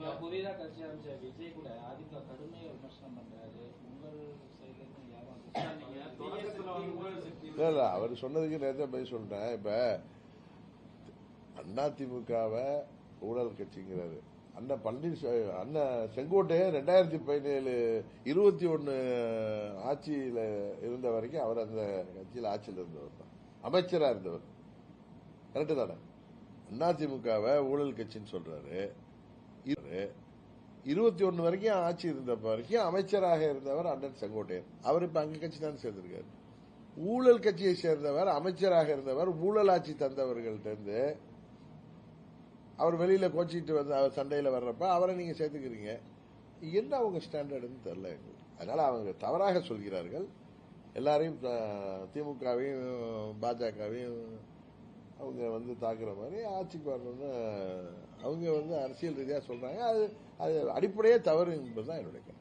இப்ப புதிதா கட்சி ஆரம்பிச்ச விஜய் கூட அதிமுக கடுமையா விமர்சனம் பண்றாரு. உங்கள் சைடுல இருந்து யாரும் நீங்க தொடக்கத்துல வந்து ஊழல் சக்தி இல்ல இல்ல அவர் சொன்னதுக்கு நேரத்தை போய் சொல்லிட்டேன். இப்ப அதிமுகவை ஊழல் கட்சிங்கிறாரு. அண்ணன் பன்னீர் அண்ணன் செங்கோட்டையன் ரெண்டாயிரத்தி பதினேழு இருபத்தி ஒன்னு ஆட்சியில இருந்த வரைக்கும் அவர் அந்த கட்சியில் ஆட்சியில் இருந்தவர் தான். அமைச்சரா இருந்தவர். கரெக்டு தானே? அதிமுகவை ஊழல் கட்சின்னு சொல்றாரு. இருபத்தி ஒன்னு வரைக்கும் ஆட்சி இருந்த வரைக்கும் அமைச்சராக இருந்தவர் அண்ணன் செங்கோட்டையன். அவர் இப்ப அங்க கட்சி தான் சேர்ந்திருக்காரு. ஊழல் கட்சியை சேர்ந்தவர் அமைச்சராக இருந்தவர் ஊழல் ஆட்சி தந்தவர்கள்ட்ட இருந்து அவர் வெளியில கோச்சிட்டு வந்து அவர் சண்டையில வர்றப்ப அவரை நீங்க சேர்த்துக்கிறீங்க. என்ன அவங்க ஸ்டாண்டர்டுன்னு தெரியல எங்களுக்கு. அதனால அவங்க தவறாக சொல்கிறார்கள். எல்லாரையும் திமுகவையும் பாஜகவையும் அவங்க வந்து தாக்குற மாதிரி ஆட்சிக்கு வரணும்னு அவங்க வந்து அரசியல் ரீதியாக சொல்கிறாங்க அது அது அடிப்படையே தவறு என்பதுதான் என்னுடைய கருத்து.